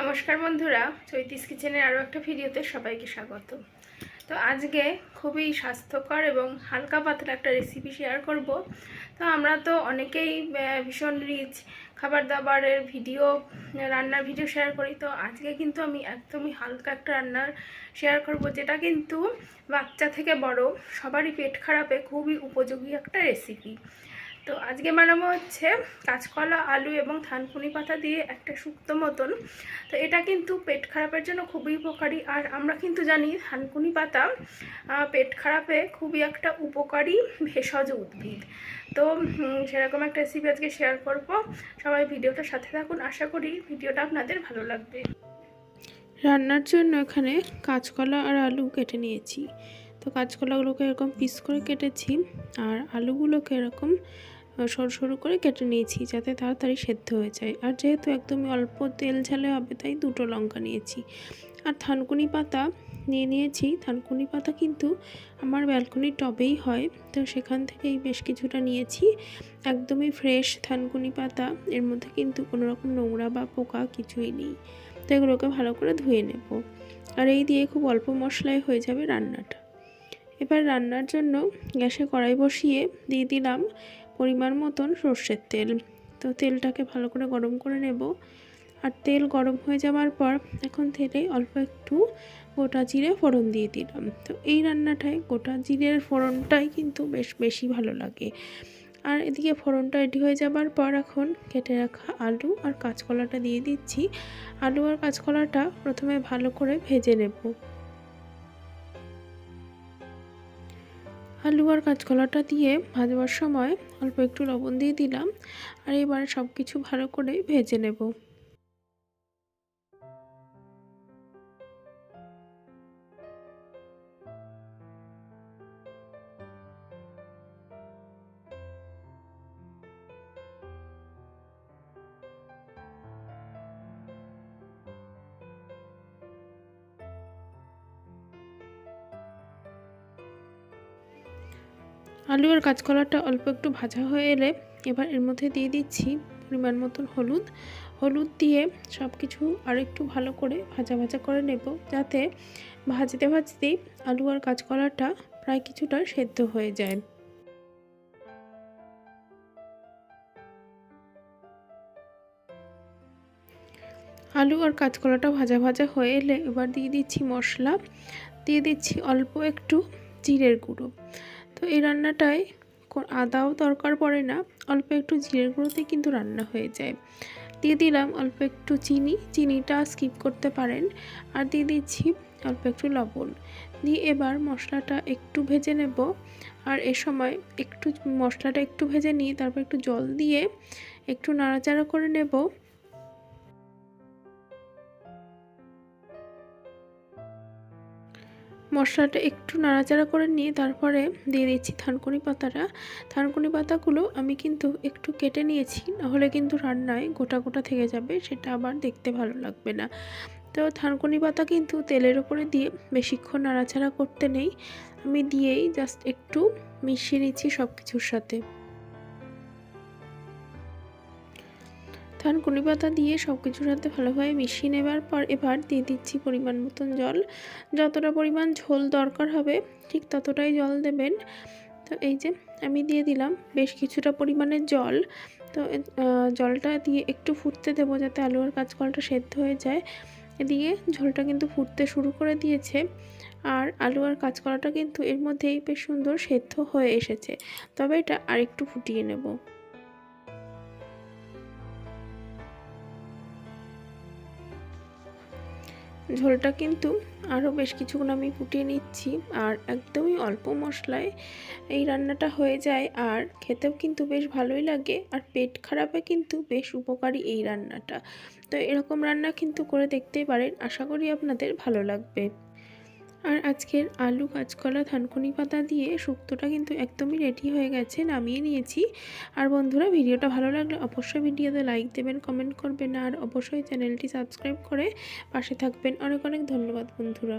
নমস্কার বন্ধুরা, চৈতিস কিচেনের আরও একটা ভিডিওতে সবাইকে স্বাগত। তো আজকে খুবই স্বাস্থ্যকর এবং হালকা পাতলা একটা রেসিপি শেয়ার করব। তো আমরা তো অনেকেই ভীষণ রিচ খাবার দাবারের ভিডিও রান্নার ভিডিও শেয়ার করি। তো আজকে কিন্তু আমি একদমই হালকা একটা রান্নার শেয়ার করব, যেটা কিন্তু বাচ্চা থেকে বড় সবারই পেট খারাপে খুবই উপযোগী একটা রেসিপি তো আজকে বানাবো হচ্ছে কাঁচকলা, আলু এবং থানকুনি পাতা দিয়ে একটা শুক্তো মতন। তো এটা কিন্তু পেট খারাপের জন্য খুবই উপকারী। আর আমরা কিন্তু জানি থানকুনি পাতা পেট খারাপে খুবই একটা উপকারী ভেষজ উদ্ভিদ। তো সেরকম একটা রেসিপি আজকে শেয়ার করব। সবাই ভিডিওটার সাথে থাকুন। আশা করি ভিডিওটা আপনাদের ভালো লাগবে। রান্নার জন্য এখানে কাঁচকলা আর আলু কেটে নিয়েছি। তো কাঁচকলাগুলোকে এরকম পিস করে কেটেছি। আর আলুগুলোকে এরকম সরু সরু করে কেটে নিয়েছি যাতে তাড়াতাড়ি সেদ্ধ হয়ে যায়। আর যেহেতু একদমই অল্প তেল ঝালে হবে, তাই দুটো লঙ্কা নিয়েছি। আর থানকুনি পাতা নিয়ে নিয়েছি। থানকুনি পাতা কিন্তু আমার ব্যালকনির টবেই হয়, তো সেখান থেকেই বেশ কিছুটা নিয়েছি। একদমই ফ্রেশ থানকুনি পাতা, এর মধ্যে কিন্তু কোনো রকম নোংরা বা পোকা কিছুই নেই। তো এগুলোকে ভালো করে ধুয়ে নেব। আর এই দিয়ে খুব অল্প মশলায় হয়ে যাবে রান্নাটা। এবার রান্নার জন্য গ্যাসে কড়াই বসিয়ে দিয়ে দিলাম পরিমাণ মতন সর্ষের তেল। তো তেলটাকে ভালো করে গরম করে নেব। আর তেল গরম হয়ে যাওয়ার পর এখন তেলে অল্প একটু গোটা জিরে ফোড়ন দিয়ে দিলাম। তো এই রান্নাটায় গোটা জিরের ফোড়নটাই কিন্তু বেশ বেশি ভালো লাগে। আর এদিকে ফোড়নটা রেডি হয়ে যাবার পর এখন কেটে রাখা আলু আর কাঁচকলাটা দিয়ে দিচ্ছি। আলু আর কাঁচকলাটা প্রথমে ভালো করে ভেজে নেব। আলু আর কাঁচকলাটা দিয়ে ভাজবার সময় অল্প একটু লবণ দিয়ে দিলাম আর এবার সব কিছু ভালো করে ভেজে নেব। আলু আর কাঁচকলাটা অল্প একটু ভাজা হয়ে এলে এবার এর মধ্যে দিয়ে দিচ্ছি পরিমাণ মতন হলুদ। হলুদ দিয়ে সব কিছু আর একটু ভালো করে ভাজা ভাজা করে নেব যাতে ভাজতে ভাজতেই আলু আর কাঁচকলাটা প্রায় কিছুটা সেদ্ধ হয়ে যায়। আলু আর কাঁচকলাটা ভাজা ভাজা হয়ে এলে এবার দিয়ে দিচ্ছি মশলা। দিয়ে দিচ্ছি অল্প একটু জিরের গুঁড়ো। তো এই রান্নাটায় আদাও দরকার পড়ে না, অল্প একটু জিরের গুঁড়োতে কিন্তু রান্না হয়ে যায়। দিয়ে দিলাম অল্প একটু চিনি, চিনিটা স্কিপ করতে পারেন। আর দিয়ে দিচ্ছি অল্প একটু লবণ। দিয়ে এবার মশলাটা একটু ভেজে নেব। আর এ সময় একটু মশলাটা একটু ভেজে নিয়ে তারপর একটু জল দিয়ে একটু নাড়াচাড়া করে নেব। মশলাটা একটু নাড়াচাড়া করে নিয়ে তারপরে দিয়ে দিচ্ছি থানকুনি পাতাটা। থানকুনি পাতাগুলো আমি কিন্তু একটু কেটে নিয়েছি, নাহলে কিন্তু রান্নায় গোটা গোটা থেকে যাবে, সেটা আবার দেখতে ভালো লাগবে না। তো থানকুনি পাতা কিন্তু তেলের ওপরে দিয়ে বেশিক্ষণ নাড়াচাড়া করতে নেই। আমি দিয়েই জাস্ট একটু মিশিয়ে নিচ্ছি সব কিছুর সাথে। থানকুনি পাতা দিয়ে সব কিছুর সাথে ভালোভাবে মিশিয়ে নেবার পর এবার দিয়ে দিচ্ছি পরিমাণ মতন জল। যতটা পরিমাণ ঝোল দরকার হবে, ঠিক ততটাই জল দেবেন। তো এই যে আমি দিয়ে দিলাম বেশ কিছুটা পরিমাণের জল। তো জলটা দিয়ে একটু ফুটতে দেবো যাতে আলু আর কাঁচকলাটা সেদ্ধ হয়ে যায়। এদিকে ঝোলটা কিন্তু ফুটতে শুরু করে দিয়েছে। আর আলু আর কাঁচকলাটা কিন্তু এর মধ্যেই বেশ সুন্দর সেদ্ধ হয়ে এসেছে। তবে এটা আরেকটু ফুটিয়ে নেব। ঝোলটা কিন্তু আরও বেশ কিছুক্ষণ আমি ফুটিয়ে নিচ্ছি আর একদমই অল্প মশলায় এই রান্নাটা হয়ে যায় আর খেতেও কিন্তু বেশ ভালোই লাগে আর পেট খারাপে কিন্তু বেশ উপকারী এই রান্নাটা। তো এরকম রান্না কিন্তু করে দেখতেই পারেন, আশা করি আপনাদের ভালো লাগবে। আর আজকের আলু, কাঁচকলা থানকুনি পাতা দিয়ে শুক্তটা কিন্তু একদমই রেডি হয়ে গেছে, নামিয়ে নিয়েছি। আর বন্ধুরা, ভিডিওটা ভালো লাগলে অবশ্যই ভিডিওতে লাইক দেবেন কমেন্ট করবেন, আর অবশ্যই চ্যানেলটি সাবস্ক্রাইব করে পাশে থাকবেন। অনেক অনেক ধন্যবাদ বন্ধুরা।